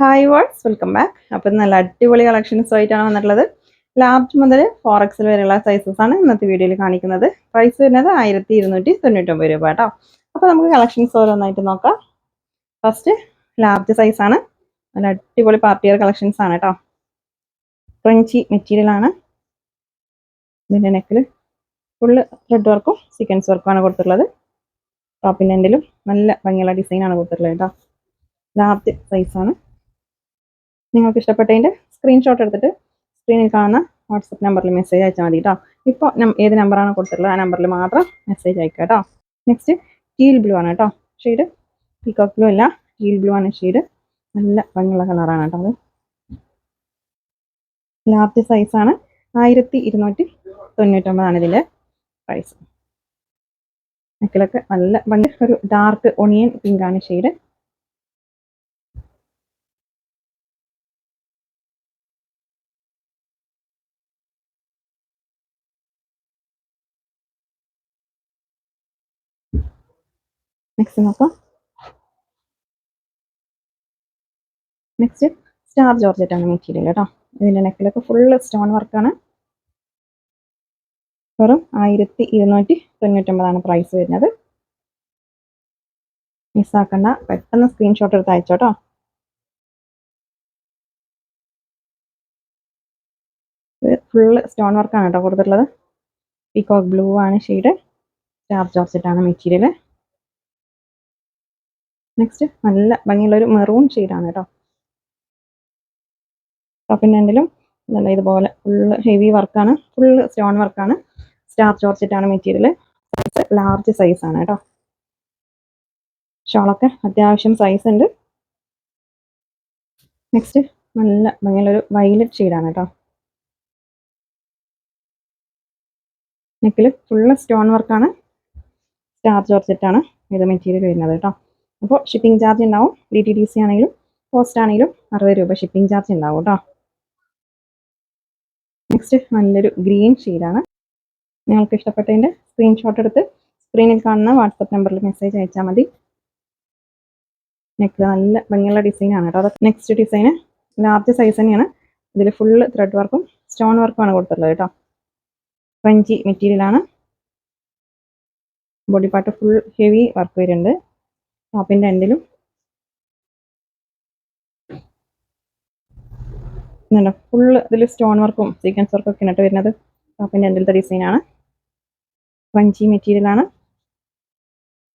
Hi വാട്സ് welcome back അപ്പം നല്ല അടിപൊളി കളക്ഷൻസ് ആയിട്ടാണ് വന്നിട്ടുള്ളത്. ലാർജ് മുതൽ ഫോർ എക്സൽ വരെയുള്ള സൈസസ് ആണ് ഇന്നത്തെ വീഡിയോയിൽ കാണിക്കുന്നത്. പ്രൈസ് വരുന്നത് ആയിരത്തി ഇരുന്നൂറ്റി തൊണ്ണൂറ്റൊമ്പത് രൂപ കേട്ടോ. അപ്പോൾ നമുക്ക് കളക്ഷൻസ് ഓരോന്നായിട്ട് നോക്കാം. ഫസ്റ്റ് ലാർജ് സൈസ് ആണ്. നല്ല അടിപൊളി പാർട്ടിയർ കളക്ഷൻസ് ആണ് കേട്ടോ. ക്രഞ്ചി മെറ്റീരിയൽ ആണ്. ഇതിന്റെ നെക്കിൽ ഫുള്ള് ത്രെഡ് വർക്കും സീക്വൻസ് വർക്കും ആണ് കൊടുത്തിട്ടുള്ളത്. ടോപ്പിന്റെ എൻഡിലും നല്ല ഭംഗിയുള്ള ഡിസൈനാണ് കൊടുത്തിട്ടുള്ളത് കേട്ടോ. ലാർജ് സൈസ് ആണ്. നിങ്ങൾക്ക് ഇഷ്ടപ്പെട്ടതിന്റെ സ്ക്രീൻഷോട്ട് എടുത്തിട്ട് സ്ക്രീനിൽ കാണുന്ന വാട്സപ്പ് നമ്പറിൽ മെസ്സേജ് അയച്ചാൽ മതി കേട്ടോ ഇപ്പോൾ ഏത് നമ്പറാണ് കൊടുത്തിട്ടുള്ളത് ആ നമ്പറിൽ മാത്രം മെസ്സേജ് അയക്കുക കേട്ടോ നെക്സ്റ്റ് ടീൽ ബ്ലൂ ആണ് കേട്ടോ ഷെയ്ഡ് പീകോക്ക് ബ്ലൂ അല്ല ടീൽ ബ്ലൂ ആണ് ഷെയ്ഡ് നല്ല ഭംഗിയുള്ള കളറാണ് കേട്ടോ അത്. ലാർജ് സൈസാണ് ആയിരത്തി ഇരുന്നൂറ്റി തൊണ്ണൂറ്റൊമ്പതാണ് ഇതിന്റെ പ്രൈസ് നെക്കിലൊക്കെ നല്ല ഭംഗി ഒരു ഡാർക്ക് ഒണിയൻ പിങ്കാണ് ഷെയ്ഡ് നെക്സ്റ്റ് നോക്കാം. നെക്സ്റ്റ് സ്റ്റാർ ജോർജറ്റ് ആണ് മെറ്റീരിയൽ കേട്ടോ ഇതിന്റെ നെക്കിലൊക്കെ ഫുള്ള് സ്റ്റോൺ വർക്കാണ് വെറും ആയിരത്തി ഇരുന്നൂറ്റി തൊണ്ണൂറ്റൊമ്പതാണ് പ്രൈസ് വരുന്നത്. മിസ്സാക്കണ്ട പെട്ടെന്ന് സ്ക്രീൻഷോട്ട് എടുത്ത് അയച്ചോട്ടോ ഫുള്ള് സ്റ്റോൺ വർക്കാണ് കേട്ടോ കൊടുത്തിട്ടുള്ളത്. പീകോക്ക് ബ്ലൂ ആണ് ഷെയ്ഡ് സ്റ്റാർ ജോർജറ്റ് ആണ് മെറ്റീരിയൽ നെക്സ്റ്റ് നല്ല ഭംഗിയുള്ള ഒരു മെറൂൺ ഷെയ്ഡാണ് കേട്ടോ. ടോപ്പിന്റെ നല്ല ഇതുപോലെ ഫുള്ള് ഹെവി വർക്കാണ് ഫുള്ള് സ്റ്റോൺ വർക്കാണ് സ്റ്റാർ ചോർച്ചിട്ടാണ് മെറ്റീരിയൽ സൈസ് ലാർജ് സൈസ് ആണ് കേട്ടോ. ഷോളൊക്കെ അത്യാവശ്യം സൈസ് ഉണ്ട്. നെക്സ്റ്റ് നല്ല ഭംഗിയുള്ളൊരു വൈലറ്റ് ഷെയ്ഡാണ് കേട്ടോ. നെക്കിൽ ഫുള്ള് സ്റ്റോൺ വർക്കാണ് സ്റ്റാർ ചോർച്ചിട്ടാണ് ഇത് മെറ്റീരിയൽ വരുന്നത് കേട്ടോ. അപ്പോൾ ഷിപ്പിംഗ് ചാർജ് ഉണ്ടാവും. ഡി ടി ഡി സി ആണെങ്കിലും പോസ്റ്റ് ആണെങ്കിലും അറുപത് രൂപ ഷിപ്പിംഗ് ചാർജ് ഉണ്ടാവും കേട്ടോ നെക്സ്റ്റ് നല്ലൊരു ഗ്രീൻ ഷെയ്ഡാണ് നിങ്ങൾക്ക് ഇഷ്ടപ്പെട്ടതിന്റെ സ്ക്രീൻഷോട്ട് എടുത്ത് സ്ക്രീനിൽ കാണുന്ന വാട്സപ്പ് നമ്പറിൽ മെസ്സേജ് അയച്ചാൽ മതി. നെക്ക് നല്ല ഭംഗിയുള്ള ഡിസൈനാണ് കേട്ടോ അത് നെക്സ്റ്റ് ഡിസൈന് ലാർജ് സൈസ് തന്നെയാണ്. ഇതിൽ ഫുള്ള് ത്രെഡ് വർക്കും സ്റ്റോൺ വർക്കുമാണ് കൊടുത്തിട്ടുള്ളത് കേട്ടോ ഫ്രഞ്ചി മെറ്റീരിയലാണ് body part full heavy work വരുന്നുണ്ട്. ടോപ്പിന്റെ എൻഡിലും ഇതുണ്ടോ? ഫുള്ള് ഇതിൽ സ്റ്റോൺ വർക്കും സീക്വൻസ് വർക്കും ഒക്കെ ഇന്നിട്ട് വരുന്നത് ടോപ്പിന്റെ എൻഡിലത്തെ ഡിസൈനാണ് ക്രഞ്ചി മെറ്റീരിയലാണ്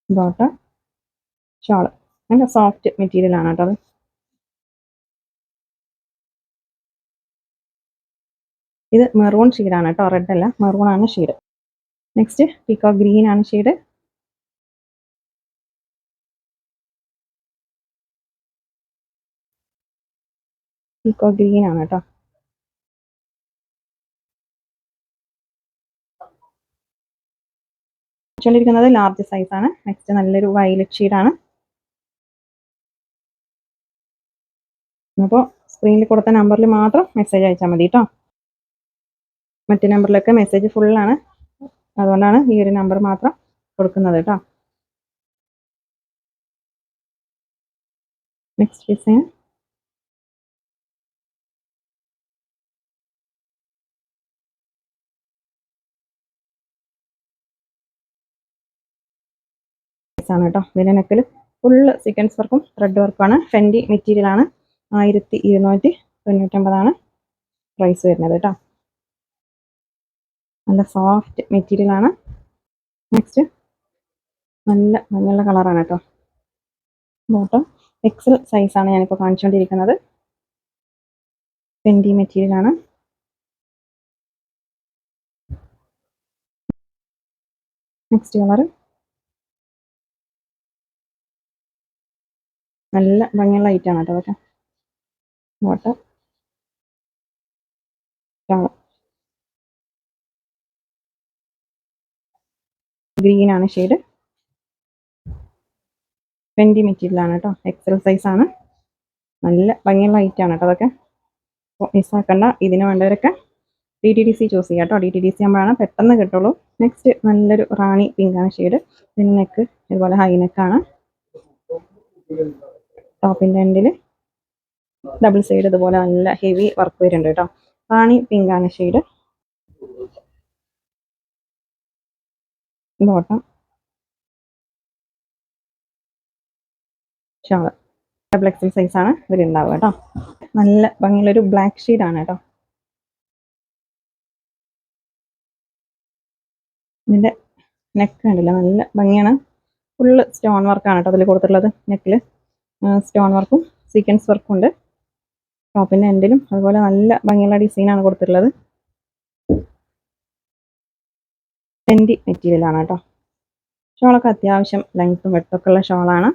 ബോട്ട ഷോൾ നല്ല സോഫ്റ്റ് മെറ്റീരിയലാണ് കേട്ടോ അത്. ഇത് മെറൂൺ ഷെയ്ഡാണ് കേട്ടോ റെഡ് അല്ല. മെറൂൺ ആണ് ഷെയ്ഡ് നെക്സ്റ്റ് പീക്കോ ഗ്രീൻ ആണ് ഷെയ്ഡ് പീക്കോ ഗ്രീൻ ആണ് കേട്ടോ. വെച്ചുകൊണ്ടിരിക്കുന്നത് ലാർജ് സൈസ് ആണ്. നെക്സ്റ്റ് നല്ലൊരു വയലറ്റ് ഷെയ്ഡാണ് അപ്പോൾ സ്ക്രീനിൽ കൊടുത്ത നമ്പറിൽ മാത്രം മെസ്സേജ് അയച്ചാൽ മതി കേട്ടോ മറ്റു നമ്പറിലൊക്കെ മെസ്സേജ് ഫുള്ളാണ് അതുകൊണ്ടാണ് ഈ ഒരു നമ്പർ മാത്രം കൊടുക്കുന്നത് കേട്ടോ നെക്സ്റ്റ് ഡിസൈൻ ആണ് കേട്ടോ. ഇതിന്റെ നെക്കിൽ ഫുള്ള് സീക്വൻസ് വർക്കും ത്രെഡ് വർക്കുമാണ് ഫെൻഡി മെറ്റീരിയൽ ആണ്. ആയിരത്തി ഇരുന്നൂറ്റി തൊണ്ണൂറ്റൊമ്പതാണ് പ്രൈസ് വരുന്നത് കേട്ടോ. നല്ല സോഫ്റ്റ് മെറ്റീരിയൽ ആണ്. നെക്സ്റ്റ് നല്ല ഭംഗിയുള്ള കളറാണ് കേട്ടോ. ബോട്ടം എക്സൽ സൈസാണ് ഞാനിപ്പോൾ കാണിച്ചുകൊണ്ടിരിക്കുന്നത് ഫെൻഡി മെറ്റീരിയൽ ആണ്. നെക്സ്റ്റ് കളർ നല്ല ഭംഗിയുള്ള ഐറ്റാണ് കേട്ടോ അതൊക്കെ. ബോട്ടം ഗ്രീൻ ആണ് ഷെയ്ഡ് ട്വന്റി മെറ്റീരിയൽ ആണ് കേട്ടോ. എക്സൽ സൈസ് ആണ്. നല്ല ഭംഗിയുള്ള ഐറ്റം ആണ് കേട്ടോ അതൊക്കെ. അപ്പോൾ മിസ്സാക്കണ്ട ഇതിന് വേണ്ടവരൊക്കെ D T D C choose ചെയ്യാം കേട്ടോ. ഡി ടി ഡി സി ആകുമ്പോഴാണ് പെട്ടെന്ന് കിട്ടുള്ളൂ. നെക്സ്റ്റ് നല്ലൊരു റാണി പിങ്കാണ് ആണ് ഷെയ്ഡ് പിന്നെ നെക്ക് ഇതുപോലെ ഹൈ നെക്കാണ് ടോപ്പിന്റെ എൻഡിൽ ഡബിൾ സൈഡ് ഇതുപോലെ നല്ല ഹെവി വർക്ക് വരുന്നുണ്ട് കേട്ടോ റാണി പിങ്ക് ആണ് shade bottom shawl double XL size ആണ് ഇതിലുണ്ടാവുക കേട്ടോ നല്ല ഭംഗിയുള്ളൊരു ബ്ലാക്ക് ആണ് കേട്ടോ ഇതിന്റെ നെക്ക് കണ്ടില്ല? നല്ല ഭംഗിയാണ്. ഫുള്ള് സ്റ്റോൺ വർക്കാണ് കേട്ടോ അതിൽ കൊടുത്തിട്ടുള്ളത് നെക്കിൽ സ്റ്റോൺ വർക്കും സീക്വൻസ് വർക്കും ഉണ്ട്. ടോപ്പിന്റെ എൻഡിലും അതുപോലെ നല്ല ഭംഗിയുള്ള ഡിസൈനാണ് കൊടുത്തിട്ടുള്ളത്. ട്വന്റി മെറ്റീരിയലാണ് കേട്ടോ. ഷോളൊക്കെ അത്യാവശ്യം ലെങ്ത്തും വെട്ടൊക്കെ ഉള്ള ഷോളാണ്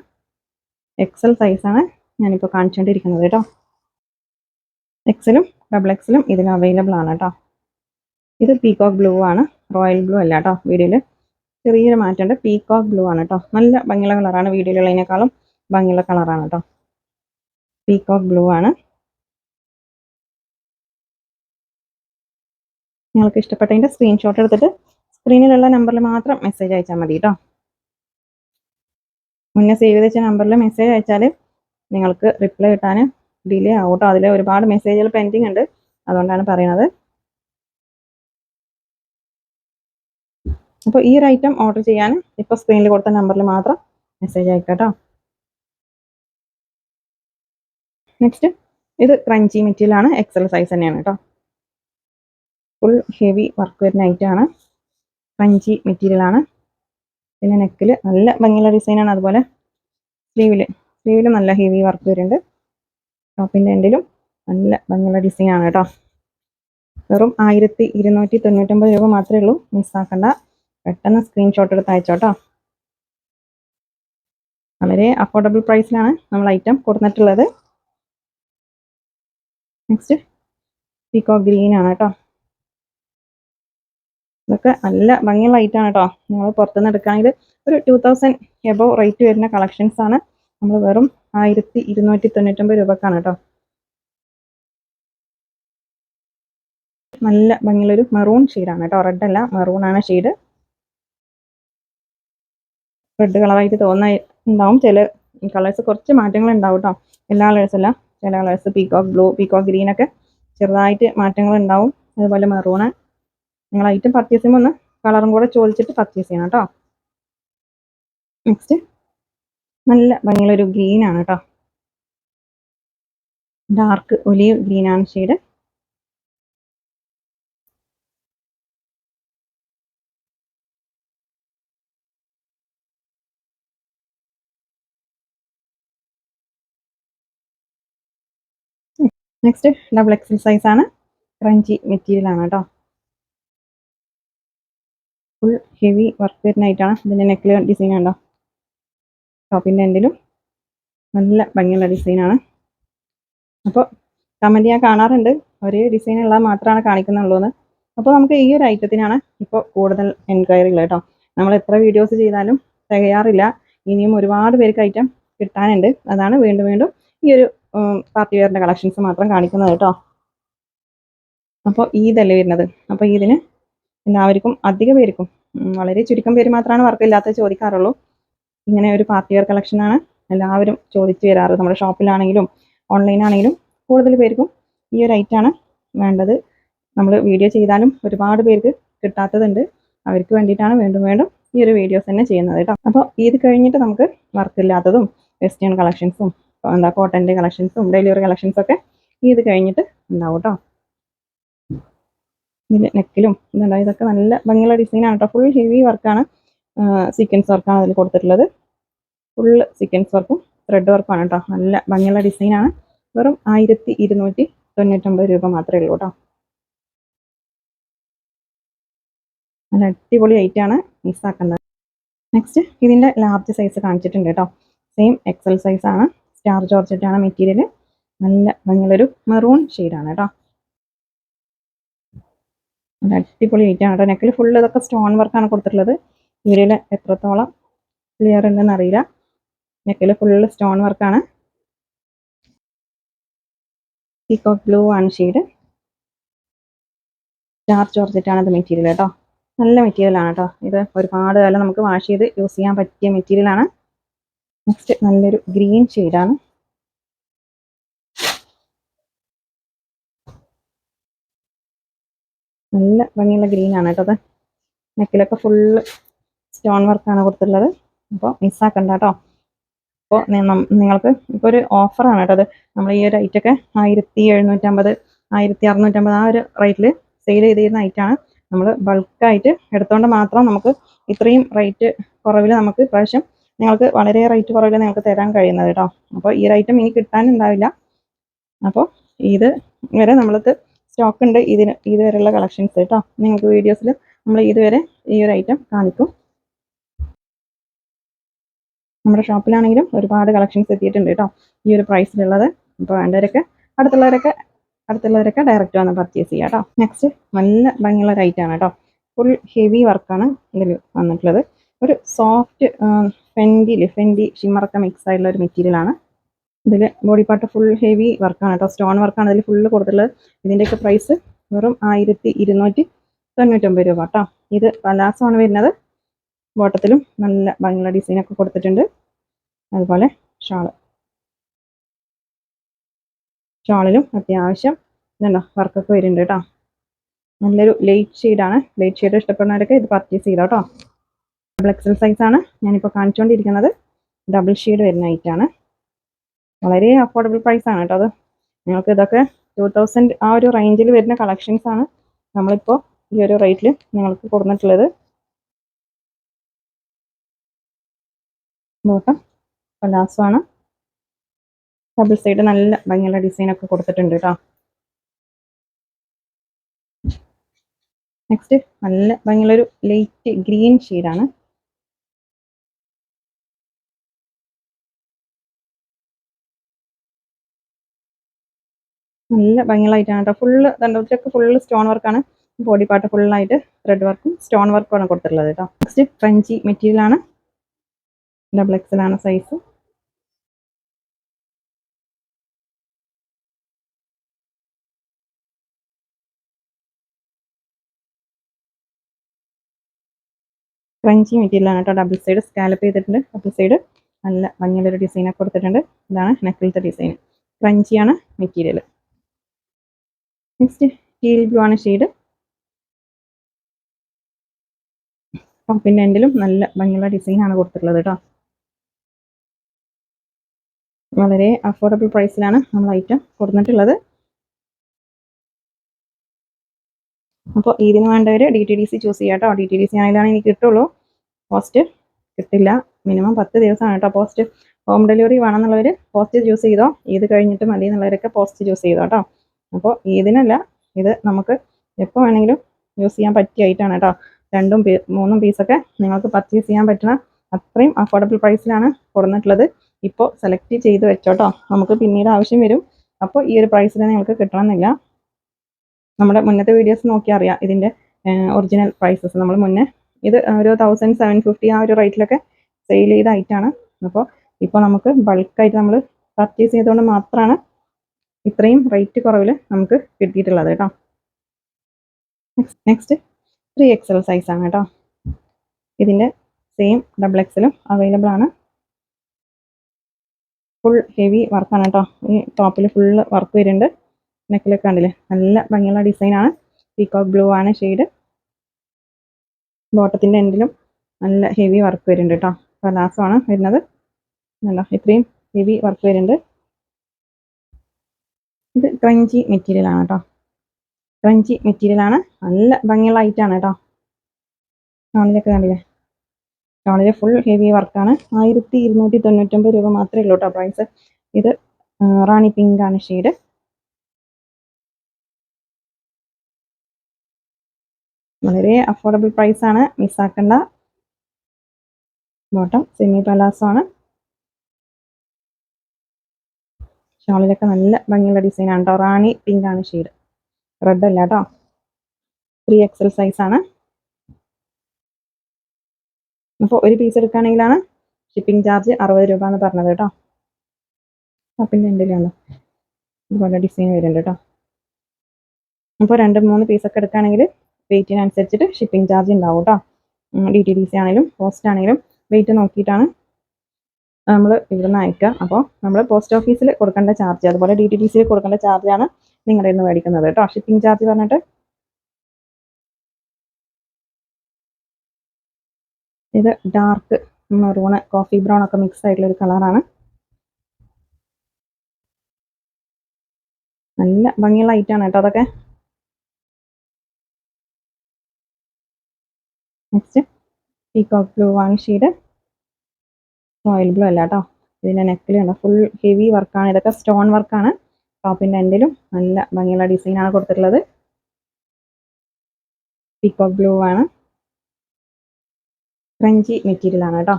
എക്സൽ സൈസാണ് ഞാനിപ്പോൾ കാണിച്ചുകൊണ്ടിരിക്കുന്നത് കേട്ടോ. എക്സലും ഡബിൾ എക്സലും ഇതിൽ അവൈലബിൾ ആണ് കേട്ടോ. ഇത് പീകോക്ക് ബ്ലൂ ആണ് റോയൽ ബ്ലൂ അല്ല കേട്ടോ വീഡിയോയിൽ ചെറിയൊരു മാറ്റമുണ്ട് പീകോക്ക് ബ്ലൂ ആണ് കേട്ടോ. നല്ല ഭംഗിയുള്ള കളറാണ് വീഡിയോയിലുള്ളതിനേക്കാളും ഭംഗിയുള്ള കളറാണ് കേട്ടോ പീക്കോക്ക് ബ്ലൂ ആണ്. നിങ്ങൾക്ക് ഇഷ്ടപ്പെട്ടതിന്റെ സ്ക്രീൻഷോട്ട് എടുത്തിട്ട് സ്ക്രീനിലുള്ള നമ്പറിൽ മാത്രം മെസ്സേജ് അയച്ചാൽ മതി കേട്ടോ മുന്നേ സേവ് ചെയ്ത നമ്പറിൽ മെസ്സേജ് അയച്ചാൽ നിങ്ങൾക്ക് റിപ്ലൈ കിട്ടാൻ ഡിലേ ആവും കേട്ടോ അതിൽ ഒരുപാട് മെസ്സേജുകൾ പെൻഡിങ് ഉണ്ട്. അതുകൊണ്ടാണ് പറയുന്നത് അപ്പോൾ ഈ ഒരു ഐറ്റം ഓർഡർ ചെയ്യാൻ ഇപ്പോൾ സ്ക്രീനിൽ കൊടുത്ത നമ്പറിൽ മാത്രം മെസ്സേജ് അയക്കാം കേട്ടോ നെക്സ്റ്റ് ഇത് ക്രഞ്ചി മെറ്റീരിയൽ ആണ്. എക്സൽ സൈസ് തന്നെയാണ് കേട്ടോ ഫുൾ ഹെവി വർക്ക് വരുന്ന ഐറ്റമാണ് ക്രഞ്ചി മെറ്റീരിയൽ ആണ്. പിന്നെ നെക്കിൽ നല്ല ഭംഗിയുള്ള ഡിസൈനാണ് അതുപോലെ സ്ലീവിൽ സ്ലീവിൽ നല്ല ഹെവി വർക്ക് വരുന്നുണ്ട്. ടോപ്പിന്റെ എൻഡിലും നല്ല ഭംഗിയുള്ള ഡിസൈനാണ് കേട്ടോ വെറും ആയിരത്തി ഇരുന്നൂറ്റി തൊണ്ണൂറ്റൊമ്പത് രൂപ മാത്രമേ ഉള്ളൂ. മിസ്സാക്കണ്ട പെട്ടെന്ന് സ്ക്രീൻഷോട്ട് എടുത്ത് അയച്ചോട്ടോ വളരെ അഫോർഡബിൾ പ്രൈസിലാണ് നമ്മൾ ഐറ്റം കൊടുത്തിട്ടുള്ളത്. നെക്സ്റ്റ് പീക്കോ ഗ്രീൻ ആണ് കേട്ടോ ഇതൊക്കെ നല്ല ഭംഗിയുള്ള ഐറ്റം ആണ് കേട്ടോ നിങ്ങൾ പുറത്തുനിന്ന് എടുക്കുകയാണെങ്കിൽ ഒരു ടു തൗസൻഡ് എബോ റേറ്റ് വരുന്ന കളക്ഷൻസ് ആണ്. നമ്മൾ വെറും ആയിരത്തി ഇരുന്നൂറ്റി തൊണ്ണൂറ്റൊമ്പത് രൂപക്കാണ് കേട്ടോ നല്ല ഭംഗിയുള്ളൊരു മെറൂൺ ഷെയ്ഡാണ് കേട്ടോ റെഡ് അല്ല മെറൂൺ ആണ് ഷെയ്ഡ് റെഡ് കളറായിട്ട് തോന്നുന്ന ഉണ്ടാവും. ചില കളേഴ്സ് കുറച്ച് മാറ്റങ്ങൾ ഉണ്ടാവും കേട്ടോ എല്ലാ കളേഴ്സ് അല്ല. ചില colours peacock blue peacock green ഒക്കെ ചെറുതായിട്ട് മാറ്റങ്ങൾ ഉണ്ടാവും അതുപോലെ മെറൂണ് നിങ്ങൾ ഐറ്റം പർച്ചേസ് ചെയ്യുമ്പോൾ ഒന്ന് കളറും കൂടെ ചോദിച്ചിട്ട് പർച്ചേസ് ചെയ്യണം കേട്ടോ. നെക്സ്റ്റ് നല്ല ഭംഗിയുള്ളൊരു ഗ്രീൻ ആണ് കേട്ടോ. Dark olive ഗ്രീനാണ് shade next double XL size ആണ്. ക്രഞ്ചി മെറ്റീരിയൽ ആണ് കേട്ടോ ഫുൾ ഹെവി വർക്ക് വരുന്നതായിട്ടാണ് ഇതിന്റെ നെക്കിൽ ഡിസൈൻ ഉണ്ടോ? ടോപ്പിന്റെ എൻഡിലും നല്ല ഭംഗിയുള്ള ഡിസൈനാണ് അപ്പോൾ കമന്റ് ഞാൻ കാണാറുണ്ട്. ഒരേ ഡിസൈൻ ഉള്ളത് മാത്രമാണ് കാണിക്കുന്നുള്ളൂ എന്ന്. അപ്പോൾ നമുക്ക് ഈ ഒരു ഐറ്റത്തിനാണ് ഇപ്പോൾ കൂടുതൽ എൻക്വയറി ഉള്ളത് കേട്ടോ നമ്മൾ എത്ര വീഡിയോസ് ചെയ്താലും തികയാറില്ല. ഇനിയും ഒരുപാട് പേർക്ക് ഐറ്റം കിട്ടാനുണ്ട്. അതാണ് വീണ്ടും വീണ്ടും ഈ ഒരു പാർട്ടി വെയറിന്റെ കളക്ഷൻസ് മാത്രം കാണിക്കുന്നത് കേട്ടോ. അപ്പോൾ ഈദല്ലേ വരുന്നത്. അപ്പോൾ ഇതിന് എല്ലാവർക്കും അധിക പേർക്കും വളരെ ചുരുക്കം പേര് മാത്രമാണ് വർക്ക് ഇല്ലാത്ത ചോദിക്കാറുള്ളൂ. ഇങ്ങനെ ഒരു പാർട്ടി വെയർ കളക്ഷനാണ് എല്ലാവരും ചോദിച്ചു വരാറ്. നമ്മുടെ ഷോപ്പിലാണെങ്കിലും ഓൺലൈനാണെങ്കിലും കൂടുതൽ പേർക്കും ഈ ഒരു ഐറ്റാണ് വേണ്ടത്. നമ്മൾ വീഡിയോ ചെയ്താലും ഒരുപാട് പേർക്ക് കിട്ടാത്തതുണ്ട്. അവർക്ക് വേണ്ടിയിട്ടാണ് വീണ്ടും വീണ്ടും ഈ ഒരു വീഡിയോസ് തന്നെ ചെയ്യുന്നത് കേട്ടോ. അപ്പോൾ ഇത് കഴിഞ്ഞിട്ട് നമുക്ക് വർക്കില്ലാത്തതും വെസ്റ്റേൺ കളക്ഷൻസും എന്താ കോട്ടന്റെ കളക്ഷൻസും ഡെലിവറി കളക്ഷൻസും ഒക്കെ ഇത് കഴിഞ്ഞിട്ട് ഉണ്ടാവും കേട്ടോ ഇതിന്റെ നെക്കിലും ഇതുണ്ടോ? ഇതൊക്കെ നല്ല ഭംഗിയുള്ള ഡിസൈനാണ് കേട്ടോ ഫുൾ ഹെവി വർക്കാണ് സീക്വൻസ് വർക്കാണ് അതിൽ കൊടുത്തിട്ടുള്ളത്. ഫുള്ള് സീക്വൻസ് വർക്കും ത്രെഡ് വർക്കുമാണ് കേട്ടോ നല്ല ഭംഗിയുള്ള ഡിസൈനാണ് വെറും ആയിരത്തി ഇരുന്നൂറ്റി തൊണ്ണൂറ്റൊമ്പത് രൂപ മാത്രമേ ഉള്ളൂ കേട്ടോ നല്ല അടിപൊളി ഐറ്റാണ് മിസ്സാക്കുന്നത് നെക്സ്റ്റ് ഇതിന്റെ ലാർജ് സൈസ് കാണിച്ചിട്ടുണ്ട് കേട്ടോ സെയിം എക്സൽ സൈസാണ് സ്റ്റാർ ജോർജറ്റാണ് മെറ്റീരിയൽ നല്ല ഭംഗിയുള്ളൊരു മെറൂൺ ഷെയ്ഡാണ് കേട്ടോ നല്ല അടിപൊളി ഐറ്റാണ് കേട്ടോ നെക്കിൽ ഫുള്ള് ഇതൊക്കെ സ്റ്റോൺ വർക്കാണ് കൊടുത്തിട്ടുള്ളത്. വീഡിയോയിൽ എത്രത്തോളം ക്ലിയർ ഉണ്ടെന്ന് അറിയില്ല. നെക്കിൽ ഫുള്ള് സ്റ്റോൺ വർക്കാണ് പീക്കോക്ക് ബ്ലൂ ആണ് ഷെയ്ഡ്. സ്റ്റാർ ജോർജറ്റാണ് ഇത് മെറ്റീരിയൽ കേട്ടോ നല്ല മെറ്റീരിയലാണ് കേട്ടോ ഇത് ഒരുപാട് കാലം നമുക്ക് വാഷ് ചെയ്ത് യൂസ് ചെയ്യാൻ പറ്റിയ മെറ്റീരിയലാണ് നെക്സ്റ്റ് നല്ലൊരു ഗ്രീൻ ഷെയ്ഡാണ് നല്ല ഭംഗിയുള്ള ഗ്രീൻ ആണ് കേട്ടോ അത്. നെക്കിലൊക്കെ ഫുള്ള് സ്റ്റോൺ വർക്കാണ് കൊടുത്തിട്ടുള്ളത്. അപ്പോൾ മിസ്സാക്കണ്ട കേട്ടോ. അപ്പോൾ നിങ്ങൾക്ക് ഇപ്പോൾ ഒരു ഓഫറാണ് കേട്ടോ അത്. നമ്മൾ ഈ ഒരു ഐറ്റൊക്കെ ആയിരത്തി എഴുന്നൂറ്റമ്പത് ആയിരത്തി അറുന്നൂറ്റമ്പത് ആ ഒരു റേറ്റിൽ സെയിൽ ചെയ്തിരുന്ന ഐറ്റാണ് നമ്മൾ ബൾക്കായിട്ട് എടുത്തുകൊണ്ട് മാത്രം നമുക്ക് ഇത്രയും റേറ്റ് കുറവിൽ നമുക്ക് ഇപ്രാവശ്യം നിങ്ങൾക്ക് വളരെ റേറ്റ് കുറവിൽ നിങ്ങൾക്ക് തരാൻ കഴിയുന്നത് കേട്ടോ അപ്പോൾ ഈ റേറ്റും ഇനി കിട്ടാനുണ്ടാവില്ല അപ്പോൾ ഇത് വരെ നമ്മൾക്ക് സ്റ്റോക്ക് ഉണ്ട് ഇതിന് ഇതുവരെയുള്ള കളക്ഷൻസ് കേട്ടോ നിങ്ങൾക്ക് വീഡിയോസിൽ നമ്മൾ ഇതുവരെ ഈ ഒരു ഐറ്റം കാണിക്കും. നമ്മുടെ ഷോപ്പിലാണെങ്കിലും ഒരുപാട് കളക്ഷൻസ് എത്തിയിട്ടുണ്ട് കേട്ടോ ഈ ഒരു പ്രൈസിലുള്ളത് അപ്പോൾ വേണ്ടവരൊക്കെ അടുത്തുള്ളവരൊക്കെ അടുത്തുള്ളവരൊക്കെ ഡയറക്റ്റ് വന്ന് പർച്ചേസ് ചെയ്യാം കേട്ടോ നെക്സ്റ്റ് നല്ല ഭംഗിയുള്ള ഒരു ഐറ്റമാണ് കേട്ടോ ഫുൾ ഹെവി വർക്കാണ് ഇതിൽ വന്നിട്ടുള്ളത്. ഒരു സോഫ്റ്റ് ഫെൻഡിയിൽ ഫെൻഡി ഷിമ്മറൊക്കെ മിക്സ് ആയിട്ടുള്ള ഒരു മെറ്റീരിയലാണ് ഇതിൽ ബോഡി പാർട്ട് ഫുൾ ഹെവി വർക്കാണ് കേട്ടോ സ്റ്റോൺ വർക്കാണ് ഇതിൽ ഫുള്ള് കൊടുത്തിട്ടുള്ളത്. ഇതിന്റെയൊക്കെ പ്രൈസ് വെറും ആയിരത്തി ഇരുന്നൂറ്റി തൊണ്ണൂറ്റൊമ്പത് രൂപ കേട്ടോ ഇത് പലാസമാണ് വരുന്നത്. ബോട്ടത്തിലും നല്ല ഭംഗിയുള്ള ഡിസൈനൊക്കെ കൊടുത്തിട്ടുണ്ട്. അതുപോലെ ഷാൾ. ഷാളിലും അത്യാവശ്യം ഇതുണ്ടോ വർക്കൊക്കെ വരുന്നുണ്ട് കേട്ടോ നല്ലൊരു ലൈറ്റ് ഷെയ്ഡാണ് ലൈറ്റ് ഷെയ്ഡ് ഇഷ്ടപ്പെടുന്നവരൊക്കെ ഇത് പർച്ചേസ് ചെയ്തോ കേട്ടോ ഡബിൾ എക്സൽ സൈസാണ് ഞാനിപ്പോൾ കാണിച്ചുകൊണ്ടിരിക്കുന്നത് ഡബിൾ ഷീഡ് വരുന്ന ഐറ്റാണ് വളരെ അഫോർഡബിൾ പ്രൈസ് ആണ് കേട്ടോ അത്. നിങ്ങൾക്ക് ഇതൊക്കെ ടു തൗസൻഡ് ആ ഒരു റേഞ്ചിൽ വരുന്ന കളക്ഷൻസ് ആണ് നമ്മളിപ്പോൾ ഈ ഒരു റേറ്റിൽ നിങ്ങൾക്ക് കൊടുത്തിട്ടുള്ളത്. ബോട്ടം പലാസമാണ് ഡബിൾ സൈഡ് നല്ല ഭംഗിയുള്ള ഡിസൈൻ ഒക്കെ കൊടുത്തിട്ടുണ്ട് കേട്ടോ. നെക്സ്റ്റ് നല്ല ഭംഗിയുള്ളൊരു ലൈറ്റ് ഗ്രീൻ ഷെയ്ഡാണ് നല്ല ഭംഗികളായിട്ടാണ് കേട്ടോ. ഫുള്ള് ദണ്ടത്തിലൊക്കെ ഫുള്ള് സ്റ്റോൺ വർക്കാണ് ബോഡി പാർട്ട് ഫുള്ളായിട്ട് ത്രെഡ് വർക്കും സ്റ്റോൺ വർക്കുമാണ് കൊടുത്തിട്ടുള്ളത് കേട്ടോ. നെക്സ്റ്റ് ഫ്രഞ്ചി മെറ്റീരിയൽ ആണ്. ഡബിൾ എക്സൽ ആണ് സൈസ് ക്രഞ്ചി മെറ്റീരിയലാണ് കേട്ടോ. ഡബിൾ സൈഡ് സ്കാലപ്പ് ചെയ്തിട്ടുണ്ട്. ഡബിൾ സൈഡ് നല്ല ഭംഗിയുള്ളൊരു ഡിസൈനൊക്കെ കൊടുത്തിട്ടുണ്ട്. ഇതാണ് നെക്കിലത്തെ ഡിസൈൻ ക്രഞ്ചിയാണ് മെറ്റീരിയൽ നെക്സ്റ്റ് ടീൽ ബ്ലൂ ആണ് ഷെയ്ഡ് പമ്പിന്റെ എൻഡിലും നല്ല ഭംഗിയുള്ള ഡിസൈനാണ് കൊടുത്തിട്ടുള്ളത് കേട്ടോ. വളരെ അഫോർഡബിൾ പ്രൈസിലാണ് നമ്മൾ ഐറ്റം കൊടുത്തിട്ടുള്ളത്. അപ്പോൾ ഇതിന് വേണ്ടവർ D T D C choose ചെയ്യാം കേട്ടോ. ഡി ടി ഡി സി ആണെങ്കിലാണ് എനിക്ക് കിട്ടുള്ളൂ. പോസ്റ്റ് കിട്ടില്ല. മിനിമം പത്ത് ദിവസമാണ് കേട്ടോ. പോസ്റ്റ് ഹോം ഡെലിവറി വേണമെന്നുള്ളവർ പോസ്റ്റ് ചൂസ് ചെയ്തോ. ഇത് കഴിഞ്ഞിട്ട് മതി എന്നുള്ളവരൊക്കെ പോസ്റ്റ് ചൂസ് ചെയ്തോ കേട്ടോ. അപ്പോൾ ഇതിനല്ല ഇത് നമുക്ക് എപ്പോൾ വേണമെങ്കിലും യൂസ് ചെയ്യാൻ പറ്റിയ ഐറ്റാണ് കേട്ടോ. രണ്ടും പീ മൂന്നും പീസൊക്കെ നിങ്ങൾക്ക് പർച്ചേസ് ചെയ്യാൻ പറ്റുന്ന അത്രയും അഫോർഡബിൾ പ്രൈസിലാണ് കൊടുന്നിട്ടുള്ളത്. ഇപ്പോൾ സെലക്ട് ചെയ്ത് വെച്ചോട്ടോ നമുക്ക് പിന്നീട് ആവശ്യം വരും. അപ്പോൾ ഈ ഒരു പ്രൈസിൽ നിങ്ങൾക്ക് കിട്ടണമെന്നില്ല. നമ്മുടെ മുന്നത്തെ വീഡിയോസ് നോക്കിയാൽ അറിയാം ഇതിന്റെ ഒറിജിനൽ പ്രൈസസ് നമ്മൾ മുന്നേ ഇത് ഒരു തൗസൻഡ് സെവൻ ഫിഫ്റ്റി ആ ഒരു റേറ്റിലൊക്കെ സെയിൽ ചെയ്ത ഐറ്റാണ് അപ്പോൾ ഇപ്പോൾ നമുക്ക് ബൾക്കായിട്ട് നമ്മൾ പർച്ചേസ് ചെയ്തുകൊണ്ട് മാത്രമാണ് ഇത്രയും റേറ്റ് കുറവിൽ നമുക്ക് കിട്ടിയിട്ടുള്ളത് കേട്ടോ. നെക്സ്റ്റ് ത്രീ എക്സൽ ആണ് കേട്ടോ. ഇതിന്റെ സെയിം ഡബിൾ എക്സലും അവൈലബിൾ ആണ്. ഫുൾ ഹെവി വർക്കാണ് കേട്ടോ. ഈ ടോപ്പിൽ ഫുള്ള് വർക്ക് വരുന്നുണ്ട്. നെക്കിലൊക്കെ കണ്ടില്ലേ? നല്ല ഭംഗിയുള്ള ഡിസൈനാണ് പീക്കോക്ക് ബ്ലൂ ആണ് ഷെയ്ഡ് ബോട്ടത്തിന്റെ എൻഡിലും നല്ല ഹെവി വർക്ക് വരുന്നുണ്ട് കേട്ടോ. പലാസമാണ് വരുന്നത്. നല്ല ഇത്രയും ഹെവി വർക്ക് വരുന്നുണ്ട്. ഇത് ക്രഞ്ചി മെറ്റീരിയൽ ആണ് കേട്ടോ ക്രഞ്ചി മെറ്റീരിയൽ ആണ്. നല്ല ഭംഗിയുള്ള ഐറ്റാണ് കേട്ടോ ടോണിലൊക്കെ കണ്ടില്ലേ? ടോണിലെ ഫുൾ ഹെവി വർക്കാണ് ആയിരത്തി ഇരുന്നൂറ്റി തൊണ്ണൂറ്റൊമ്പത് രൂപ മാത്രമേ ഉള്ളൂ കേട്ടോ പ്രൈസ് ഇത് റാണി പിങ്ക് ആണ് ഷെയ്ഡ് വളരെ അഫോർഡബിൾ പ്രൈസാണ് മിസ്സാക്കണ്ട. ബോട്ടം സെമി പലാസോ ആണ്. ഷോളിലൊക്കെ നല്ല ഭംഗിയുള്ള ഡിസൈൻ ആണ് കേട്ടോ റാണി പിങ്ക് ആണ് ഷെയ്ഡ് റെഡ് അല്ല കേട്ടോ ത്രീ എക്സൽ സൈസ് ആണ്. അപ്പോൾ ഒരു പീസ് എടുക്കുകയാണെങ്കിലാണ് ഷിപ്പിംഗ് ചാർജ് അറുപത് രൂപ എന്ന് പറഞ്ഞത് കേട്ടോ പിന്നെ എന്റെ കണ്ടോ ഇതുപോലെ ഡിസൈൻ വരുന്നുണ്ട് കേട്ടോ അപ്പോൾ രണ്ട് മൂന്ന് പീസൊക്കെ എടുക്കുകയാണെങ്കിൽ വെയിറ്റിനനുസരിച്ചിട്ട് ഷിപ്പിംഗ് ചാർജ് ഉണ്ടാവും കേട്ടോ ഡി ടി ഡി സി ആണെങ്കിലും പോസ്റ്റ് ആണെങ്കിലും വെയിറ്റ് നോക്കിയിട്ടാണ് നമ്മൾ ഇവിടുന്ന് അയക്കാം. അപ്പോൾ നമ്മൾ പോസ്റ്റ് ഓഫീസിൽ കൊടുക്കേണ്ട ചാർജ് അതുപോലെ ഡി ടി ഡി സിയിൽ കൊടുക്കേണ്ട ചാർജാണ് നിങ്ങളുടെ ഇന്ന് മേടിക്കുന്നത് കേട്ടോ. ഷിപ്പിംഗ് ചാർജ് പറഞ്ഞിട്ട്. ഇത് ഡാർക്ക് മെറൂണ് കോഫി ബ്രൗൺ ഒക്കെ മിക്സ് ആയിട്ടുള്ള ഒരു കളറാണ് നല്ല ഭംഗിയുള്ള ഐറ്റാണ് കേട്ടോ അതൊക്കെ. നെക്സ്റ്റ് പീകോക്ക് ബ്ലൂ വാങ്ങി ഷീഡ് റോയൽ അല്ല കേട്ടോ ഇതിന്റെ നെക്കിൽ ഫുൾ ഹെവി വർക്കാണ് ഇതൊക്കെ സ്റ്റോൺ വർക്കാണ് ടോപ്പിന്റെ എൻഡിലും നല്ല ഭംഗിയുള്ള ഡിസൈനാണ് കൊടുത്തിട്ടുള്ളത്. പീക്കോക്ക് ബ്ലൂ ആണ്. ക്രഞ്ചി മെറ്റീരിയലാണ് കേട്ടോ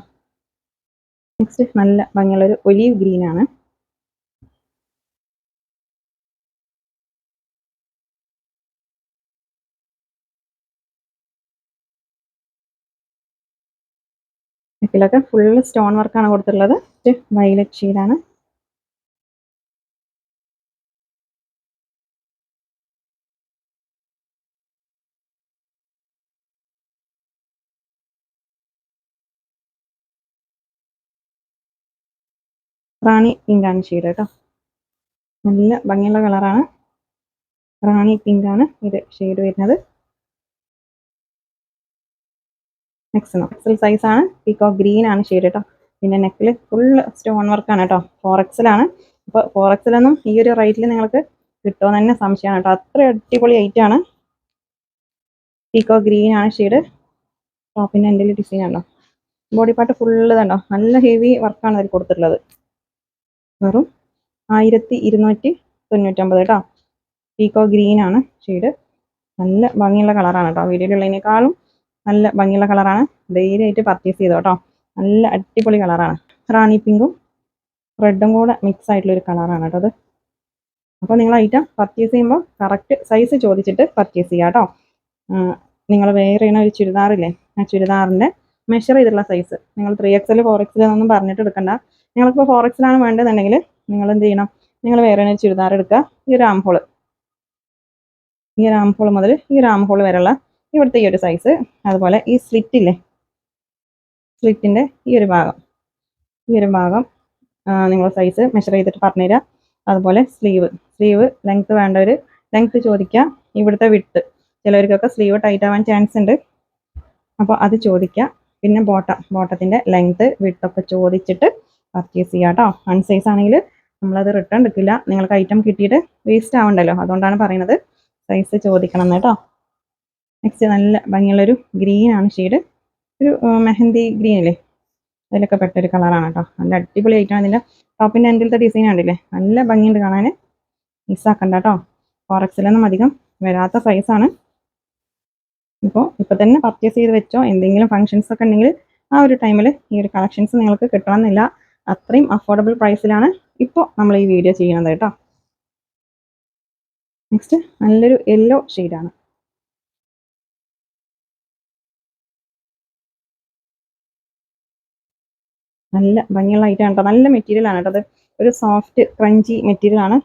നെക്സ്റ്റ് നല്ല ഭംഗിയുള്ളൊരു ഒലീവ് ഗ്രീൻ നെക്കിലൊക്കെ ഫുൾ സ്റ്റോൺ വർക്കാണ് കൊടുത്തിട്ടുള്ളത്. വൈലറ്റ് ഷെയ്ഡാണ് റാണി പിങ്കാണ് ഷെയ്ഡ് കേട്ടോ. നല്ല ഭംഗിയുള്ള കളറാണ് റാണി പിങ്കാണ് ഇത് ഷെയ്ഡ് വരുന്നത്. നെക്സ്റ്റ് എക്സൽ സൈസ് ആണ്. പീക്കോ ഗ്രീൻ ആണ് ഷെയ്ഡ് കേട്ടോ പിന്നെ നെക്കിൽ ഫുൾ സ്റ്റോൺ വർക്കാണ് കേട്ടോ ഫോർ എക്സലാണ് അപ്പോൾ ഫോർ എക്സലൊന്നും ഈ ഒരു റേറ്റിൽ നിങ്ങൾക്ക് കിട്ടുമോ തന്നെ സംശയമാണ് കേട്ടോ അത്ര അടിപൊളി ഐറ്റം ആണ്. പീക്കോ ഗ്രീൻ ആണ് ഷെയ്ഡ് ടോപ്പിന്റെ എന്റെ ഡിസൈൻ ആണല്ലോ ബോഡി പാർട്ട് ഫുള്ള് കണ്ടോ നല്ല ഹെവി വർക്കാണ് അതിൽ കൊടുത്തിട്ടുള്ളത്. വെറും ആയിരത്തി ഇരുന്നൂറ്റി തൊണ്ണൂറ്റമ്പത് കേട്ടോ പീക്കോ ഗ്രീൻ ആണ് ഷെയ്ഡ് നല്ല ഭംഗിയുള്ള കളറാണ് കേട്ടോ വീഡിയോയിലുള്ളതിനേക്കാളും നല്ല ഭംഗിയുള്ള കളറാണ് ധൈര്യമായിട്ട് പർച്ചേസ് ചെയ്തോ കേട്ടോ നല്ല അടിപൊളി കളറാണ് റാണി പിങ്കും റെഡും കൂടെ മിക്സ് ആയിട്ടുള്ള ഒരു കളറാണ് കേട്ടോ അത്. അപ്പോൾ നിങ്ങൾ ഐറ്റം പർച്ചേസ് ചെയ്യുമ്പോൾ കറക്റ്റ് സൈസ് ചോദിച്ചിട്ട് പർച്ചേസ് ചെയ്യുക കേട്ടോ നിങ്ങൾ വേറെ ചെയ്യുന്ന ഒരു ചുരിദാറില്ലേ ആ ചുരിദാറിന്റെ മെഷർ ചെയ്തിട്ടുള്ള സൈസ് നിങ്ങൾ ത്രീ എക്സൽ ഫോർ എക്സൽ എന്നൊന്നും പറഞ്ഞിട്ട് എടുക്കണ്ട. നിങ്ങൾക്കിപ്പോൾ ഫോർ എക്സലാണ് വേണ്ടതെന്നുണ്ടെങ്കിൽ നിങ്ങൾ എന്ത് ചെയ്യണം? നിങ്ങൾ വേറെ ഒരു ചുരിദാർ എടുക്കുക. ഈ ഒരു ആംഹോൾ ഈ ഒരു ആംഹോൾ മുതൽ ഈ ഒരു ആംഹോൾ വരെയുള്ള ഇവിടുത്തെ ഈ ഒരു സൈസ് അതുപോലെ ഈ സ്ലിറ്റില്ലേ സ്ലിറ്റിന്റെ ഈ ഒരു ഭാഗം. ഈ ഒരു ഭാഗം നിങ്ങൾ സൈസ് മെഷർ ചെയ്തിട്ട് പറഞ്ഞുതരാം. അതുപോലെ സ്ലീവ് സ്ലീവ് ലെങ്ത് ഒരു ലെങ്ത് ചോദിക്കുക ഇവിടുത്തെ വിട്ട് ചിലവർക്കൊക്കെ സ്ലീവ് ടൈറ്റ് ആവാൻ ചാൻസ് ഉണ്ട്. അപ്പോൾ അത് ചോദിക്കുക പിന്നെ ബോട്ടം ബോട്ടത്തിന്റെ ലെങ്ത് വിട്ടൊക്കെ ചോദിച്ചിട്ട് പർച്ചേസ് ചെയ്യാം കേട്ടോ. അൺസൈസ് ആണെങ്കിൽ നമ്മളത് റിട്ടേൺ എടുക്കില്ല. നിങ്ങൾക്ക് ഐറ്റം കിട്ടിയിട്ട് വേസ്റ്റ് ആവണ്ടല്ലോ. അതുകൊണ്ടാണ് പറയുന്നത്. സൈസ് ചോദിക്കണം കേട്ടോ. നെക്സ്റ്റ് നല്ല ഭംഗിയുള്ളൊരു ഗ്രീൻ ആണ് ഷെയ്ഡ് ഒരു മെഹന്തി ഗ്രീൻ അല്ലേ അതിലൊക്കെ പെട്ടൊരു കളറാണ് കേട്ടോ നല്ല അടിപൊളി ആയിട്ടാണ് ഇതിന്റെ ടോപ്പിന്റെ എൻഡിലത്തെ ഡിസൈൻ കണ്ടില്ലേ? നല്ല ഭംഗിയുണ്ട് കാണാൻ മിസ്സാക്കണ്ട കേട്ടോ ഫോറക്സിലൊന്നും അധികം വരാത്ത സൈസാണ് ഇപ്പോൾ ഇപ്പോൾ തന്നെ പർച്ചേസ് ചെയ്ത് വെച്ചോ എന്തെങ്കിലും ഫങ്ഷൻസ് ഒക്കെ ഉണ്ടെങ്കിൽ ആ ഒരു ടൈമിൽ ഈ ഒരു കളക്ഷൻസ് നിങ്ങൾക്ക് കിട്ടണമെന്നില്ല. അത്രയും അഫോർഡബിൾ പ്രൈസിലാണ് ഇപ്പോൾ നമ്മൾ ഈ വീഡിയോ ചെയ്യുന്നത് കേട്ടോ നെക്സ്റ്റ് നല്ലൊരു യെല്ലോ ഷെയ്ഡാണ് നല്ല ഭംഗിയുള്ള ഐറ്റം കേട്ടോ നല്ല മെറ്റീരിയൽ ആണ് കേട്ടോ അത്. ഒരു സോഫ്റ്റ് ക്രഞ്ചി മെറ്റീരിയൽ ആണ്.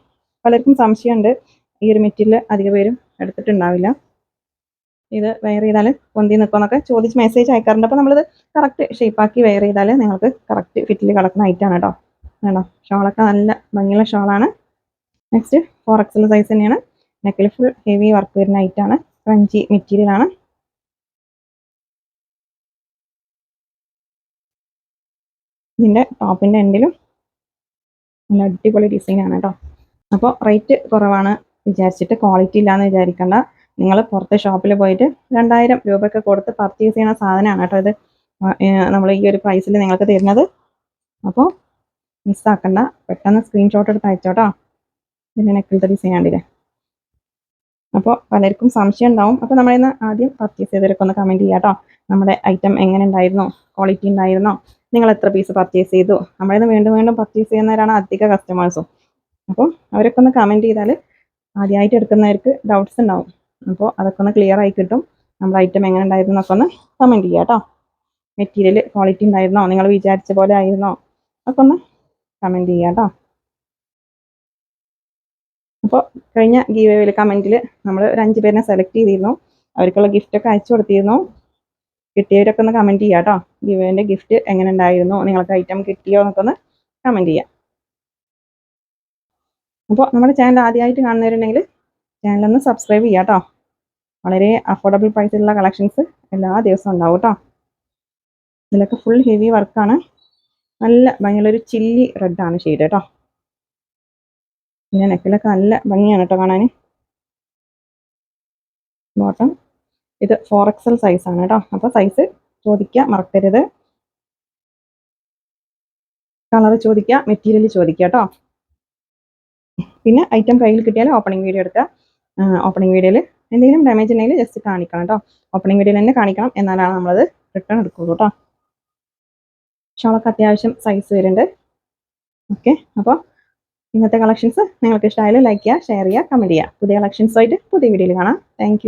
പലർക്കും സംശയമുണ്ട്. ഈ ഒരു മെറ്റീരിയൽ അധിക പേരും എടുത്തിട്ടുണ്ടാവില്ല. ഇത് വെയർ ചെയ്താൽ പൊന്തി നിൽക്കുമെന്നൊക്കെ ചോദിച്ച് മെസ്സേജ് അയക്കാറുണ്ട്. അപ്പോൾ നമ്മളിത് കറക്റ്റ് ഷേപ്പാക്കി വെയർ ചെയ്താൽ നിങ്ങൾക്ക് കറക്റ്റ് ഫിറ്റിൽ കിടക്കുന്ന ഐറ്റാണ് കേട്ടോ. വേണോ ഷോളൊക്കെ നല്ല ഭംഗിയുള്ള ഷോളാണ് നെക്സ്റ്റ് ഫോർ എക്സൽ സൈസ് തന്നെയാണ്. നെക്കിൽ ഫുൾ ഹെവി വർക്ക് വരുന്ന ഐറ്റാണ് ക്രഞ്ചി മെറ്റീരിയൽ ഇതിന്റെ ടോപ്പിന്റെ എൻഡിലും നല്ല അടിപൊളി ഡിസൈനാണ് കേട്ടോ അപ്പോൾ റേറ്റ് കുറവാണ് വിചാരിച്ചിട്ട് ക്വാളിറ്റി ഇല്ലയെന്ന് വിചാരിക്കേണ്ട. നിങ്ങൾ പുറത്ത് ഷോപ്പിൽ പോയിട്ട് രണ്ടായിരം രൂപയൊക്കെ കൊടുത്ത് പർച്ചേസ് ചെയ്യുന്ന സാധനമാണ് കേട്ടോ ഇത്. നമ്മൾ ഈ ഒരു പ്രൈസിൽ നിങ്ങൾക്ക് തരുന്നത്. അപ്പോൾ മിസ്സാക്കണ്ട പെട്ടെന്ന് സ്ക്രീൻഷോട്ട് എടുത്ത് അയച്ചോട്ടോ പിന്നെ നെക്കിലത്തെ ഡിസൈൻ ആണ്ടില്ലേ അപ്പോൾ പലർക്കും സംശയം ഉണ്ടാവും. അപ്പോൾ നമ്മളിന്ന് ആദ്യം പർച്ചേസ് ചെയ്തവരൊക്കെ ഒന്ന് കമന്റ് ചെയ്യാം കേട്ടോ നമ്മുടെ ഐറ്റം എങ്ങനെ ഉണ്ടായിരുന്നോ? ക്വാളിറ്റി ഉണ്ടായിരുന്നോ? നിങ്ങൾ എത്ര പീസ് പർച്ചേസ് ചെയ്തു? നമ്മളിന്ന് വീണ്ടും വീണ്ടും പർച്ചേസ് ചെയ്യുന്നവരാണ് അധിക കസ്റ്റമേഴ്സും അപ്പോൾ അവരൊക്കെ ഒന്ന് കമന്റ് ചെയ്താൽ ആദ്യമായിട്ട് എടുക്കുന്നവർക്ക് ഡൗട്ട്സ് ഉണ്ടാവും. അപ്പോൾ അതൊക്കെ ഒന്ന് ക്ലിയർ ആയി കിട്ടും. നമ്മുടെ ഐറ്റം എങ്ങനെ ഉണ്ടായിരുന്നു ഒന്ന് കമന്റ് ചെയ്യുക കേട്ടോ. മെറ്റീരിയൽ ക്വാളിറ്റി ഉണ്ടായിരുന്നോ? നിങ്ങൾ വിചാരിച്ച പോലെ ആയിരുന്നോ? ഒക്കെ ഒന്ന് കമന്റ് ചെയ്യുക കേട്ടോ. അപ്പോൾ കഴിഞ്ഞ ഗീവ് വേയിൽ കമന്റിൽ നമ്മൾ ഒരു അഞ്ച് പേരിനെ സെലക്ട് ചെയ്തിരുന്നു. അവർക്കുള്ള ഗിഫ്റ്റൊക്കെ അയച്ചു കൊടുത്തിരുന്നു. കിട്ടിയവരൊക്കെ ഒന്ന് കമന്റ് ചെയ്യുക കേട്ടോ ഗിവേന്റെ ഗിഫ്റ്റ് എങ്ങനെ ഉണ്ടായിരുന്നു നിങ്ങൾക്ക് ഐറ്റം കിട്ടിയോ എന്നൊക്കെ ഒന്ന് കമന്റ് ചെയ്യാം. അപ്പോൾ നമ്മുടെ ചാനൽ ആദ്യമായിട്ട് കാണുന്നവരുണ്ടെങ്കിൽ ചാനലൊന്ന് സബ്സ്ക്രൈബ് ചെയ്യാം കേട്ടോ വളരെ അഫോർഡബിൾ പ്രൈസിലുള്ള കളക്ഷൻസ് എല്ലാ ദിവസവും ഉണ്ടാവും കേട്ടോ ഇതിലൊക്കെ ഫുൾ ഹെവി വർക്കാണ് നല്ല ഭംഗിയുള്ള ഒരു ചില്ലി റെഡാണ് ഷെയ്ഡ് കേട്ടോ പിന്നെ നെക്കിലൊക്കെ നല്ല ഭംഗിയാണ് കേട്ടോ കാണാൻ. ബോട്ടം ഇത് ഫോർ എക്സൽ സൈസാണ് കേട്ടോ അപ്പോൾ സൈസ് ചോദിക്കുക മറക്കരുത്. കളർ ചോദിക്കുക മെറ്റീരിയൽ ചോദിക്കുക കേട്ടോ പിന്നെ ഐറ്റം കയ്യിൽ കിട്ടിയാൽ ഓപ്പണിംഗ് വീഡിയോ എടുക്കുക ഓപ്പണിംഗ് വീഡിയോയിൽ എന്തെങ്കിലും ഡാമേജ് ഉണ്ടെങ്കിൽ ജസ്റ്റ് കാണിക്കണം കേട്ടോ ഓപ്പണിംഗ് വീഡിയോയിൽ തന്നെ കാണിക്കണം എന്നാലാണ് നമ്മളത് റിട്ടേൺ എടുക്കുള്ളൂ കേട്ടോ ഷോളൊക്കെ അത്യാവശ്യം സൈസ് വരുന്നുണ്ട്. ഓക്കെ അപ്പോൾ ഇന്നത്തെ കളക്ഷൻസ് നിങ്ങൾക്ക് ഇഷ്ടമായാലും ലൈക്ക് ചെയ്യുക ഷെയർ ചെയ്യുക കമന്റ് ചെയ്യുക. പുതിയ കളക്ഷൻസുമായിട്ട് പുതിയ വീഡിയോയിൽ കാണാം. താങ്ക്